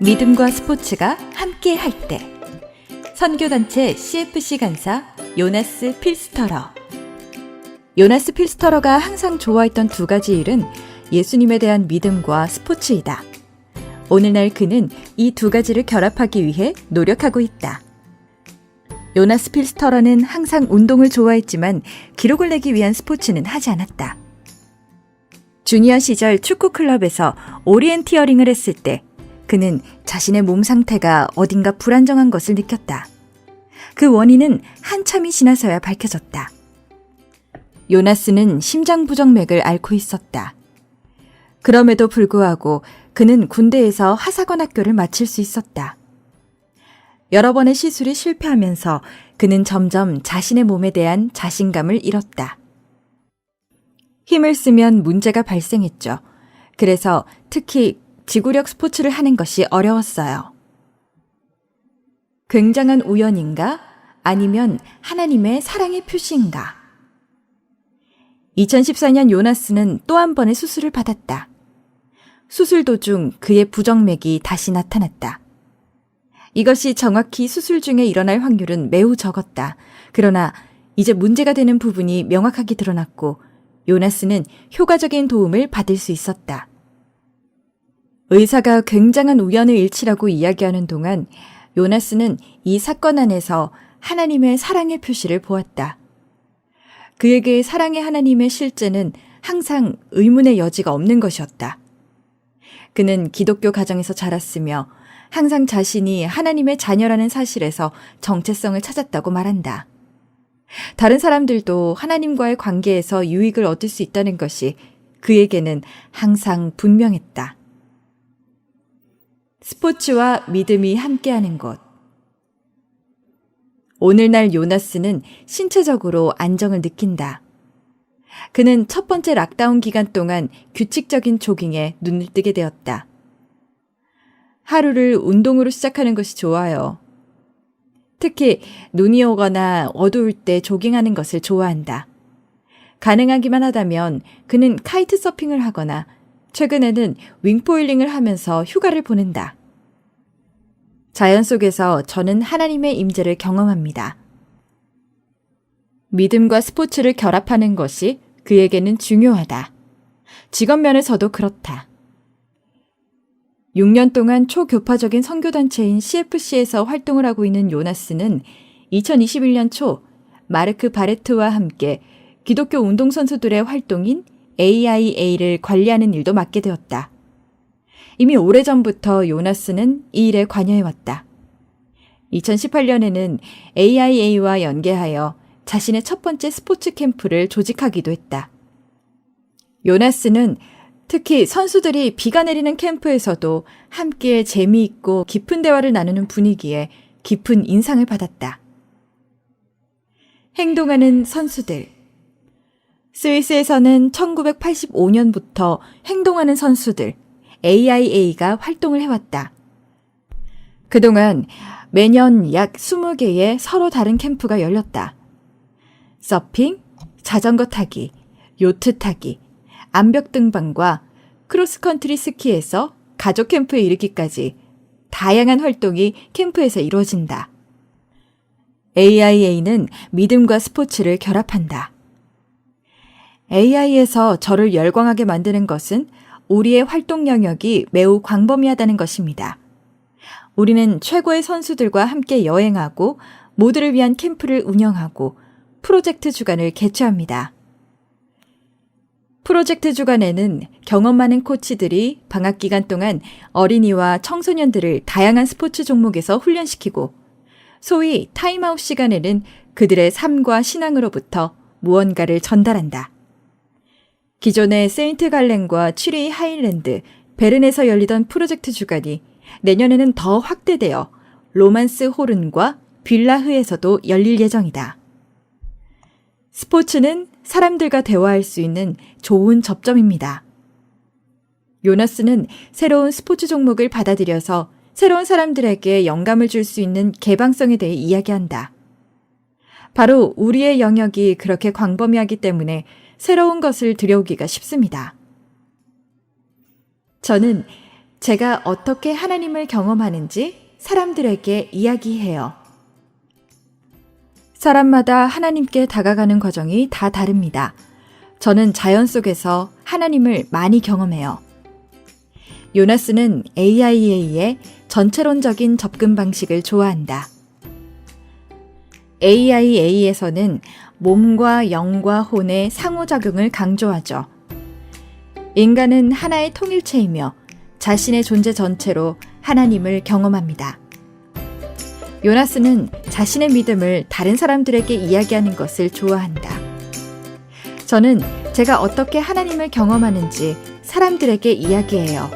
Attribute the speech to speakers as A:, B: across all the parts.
A: 믿음과 스포츠가 함께 할 때. 선교단체 CFC 간사 요나스 필스터러. 요나스 필스터러가 항상 좋아했던 두 가지 일은 예수님에 대한 믿음과 스포츠이다. 오늘날 그는 이 두 가지를 결합하기 위해 노력하고 있다. 요나스 필스터러는 항상 운동을 좋아했지만 기록을 내기 위한 스포츠는 하지 않았다. 주니어 시절 축구 클럽에서 오리엔티어링을 했을 때 그는 자신의 몸 상태가 어딘가 불안정한 것을 느꼈다. 그 원인은 한참이 지나서야 밝혀졌다. 요나스는 심장 부정맥을 앓고 있었다. 그럼에도 불구하고 그는 군대에서 하사관 학교를 마칠 수 있었다. 여러 번의 시술이 실패하면서 그는 점점 자신의 몸에 대한 자신감을 잃었다. 힘을 쓰면 문제가 발생했죠. 그래서 특히 지구력 스포츠를 하는 것이 어려웠어요. 굉장한 우연인가? 아니면 하나님의 사랑의 표시인가? 2014년 요나스는 또 한 번의 수술을 받았다. 수술 도중 그의 부정맥이 다시 나타났다. 이것이 정확히 수술 중에 일어날 확률은 매우 적었다. 그러나 이제 문제가 되는 부분이 명확하게 드러났고 요나스는 효과적인 도움을 받을 수 있었다. 의사가 굉장한 우연의 일치라고 이야기하는 동안 요나스는 이 사건 안에서 하나님의 사랑의 표시를 보았다. 그에게 사랑의 하나님의 실제는 항상 의문의 여지가 없는 것이었다. 그는 기독교 가정에서 자랐으며 항상 자신이 하나님의 자녀라는 사실에서 정체성을 찾았다고 말한다. 다른 사람들도 하나님과의 관계에서 유익을 얻을 수 있다는 것이 그에게는 항상 분명했다. 스포츠와 믿음이 함께하는 곳. 오늘날 요나스는 신체적으로 안정을 느낀다. 그는 첫 번째 락다운 기간 동안 규칙적인 조깅에 눈을 뜨게 되었다. 하루를 운동으로 시작하는 것이 좋아요. 특히 눈이 오거나 어두울 때 조깅하는 것을 좋아한다. 가능하기만 하다면 그는 카이트 서핑을 하거나 최근에는 윙포일링을 하면서 휴가를 보낸다. 자연 속에서 저는 하나님의 임재를 경험합니다. 믿음과 스포츠를 결합하는 것이 그에게는 중요하다. 직업 면에서도 그렇다. 6년 동안 초교파적인 선교단체인 CFC에서 활동을 하고 있는 요나스는 2021년 초 마르크 바레트와 함께 기독교 운동선수들의 활동인 AIA를 관리하는 일도 맡게 되었다. 이미 오래전부터 요나스는 이 일에 관여해왔다. 2018년에는 AIA와 연계하여 자신의 첫 번째 스포츠 캠프를 조직하기도 했다. 요나스는 특히 선수들이 비가 내리는 캠프에서도 함께 재미있고 깊은 대화를 나누는 분위기에 깊은 인상을 받았다. 행동하는 선수들. 스위스에서는 1985년부터 행동하는 선수들, AIA가 활동을 해왔다. 그동안 매년 약 20개의 서로 다른 캠프가 열렸다. 서핑, 자전거 타기, 요트 타기, 암벽 등반과 크로스컨트리 스키에서 가족 캠프에 이르기까지 다양한 활동이 캠프에서 이루어진다. AIA는 믿음과 스포츠를 결합한다. AI에서 저를 열광하게 만드는 것은 우리의 활동 영역이 매우 광범위하다는 것입니다. 우리는 최고의 선수들과 함께 여행하고 모두를 위한 캠프를 운영하고 프로젝트 주간을 개최합니다. 프로젝트 주간에는 경험 많은 코치들이 방학 기간 동안 어린이와 청소년들을 다양한 스포츠 종목에서 훈련시키고 소위 타임아웃 시간에는 그들의 삶과 신앙으로부터 무언가를 전달한다. 기존의 세인트 갈렌과 취리 하일랜드, 베른에서 열리던 프로젝트 주간이 내년에는 더 확대되어 로만스 호른과 빌라흐에서도 열릴 예정이다. 스포츠는 사람들과 대화할 수 있는 좋은 접점입니다. 요나스는 새로운 스포츠 종목을 받아들여서 새로운 사람들에게 영감을 줄 수 있는 개방성에 대해 이야기한다. 바로 우리의 영역이 그렇게 광범위하기 때문에 새로운 것을 들여오기가 쉽습니다. 저는 제가 어떻게 하나님을 경험하는지 사람들에게 이야기해요. 사람마다 하나님께 다가가는 과정이 다 다릅니다. 저는 자연 속에서 하나님을 많이 경험해요. 요나스는 AIA의 전체론적인 접근 방식을 좋아한다. AIA에서는 몸과 영과 혼의 상호작용을 강조하죠. 인간은 하나의 통일체이며 자신의 존재 전체로 하나님을 경험합니다. 요나스는 자신의 믿음을 다른 사람들에게 이야기하는 것을 좋아한다. 저는 제가 어떻게 하나님을 경험하는지 사람들에게 이야기해요.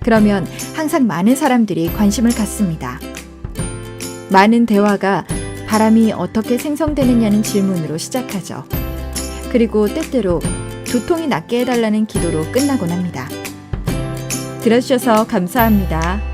A: 그러면 항상 많은 사람들이 관심을 갖습니다. 많은 대화가 바람이 어떻게 생성되느냐는 질문으로 시작하죠. 그리고 때때로 두통이 낫게 해달라는 기도로 끝나곤 합니다. 들어주셔서 감사합니다.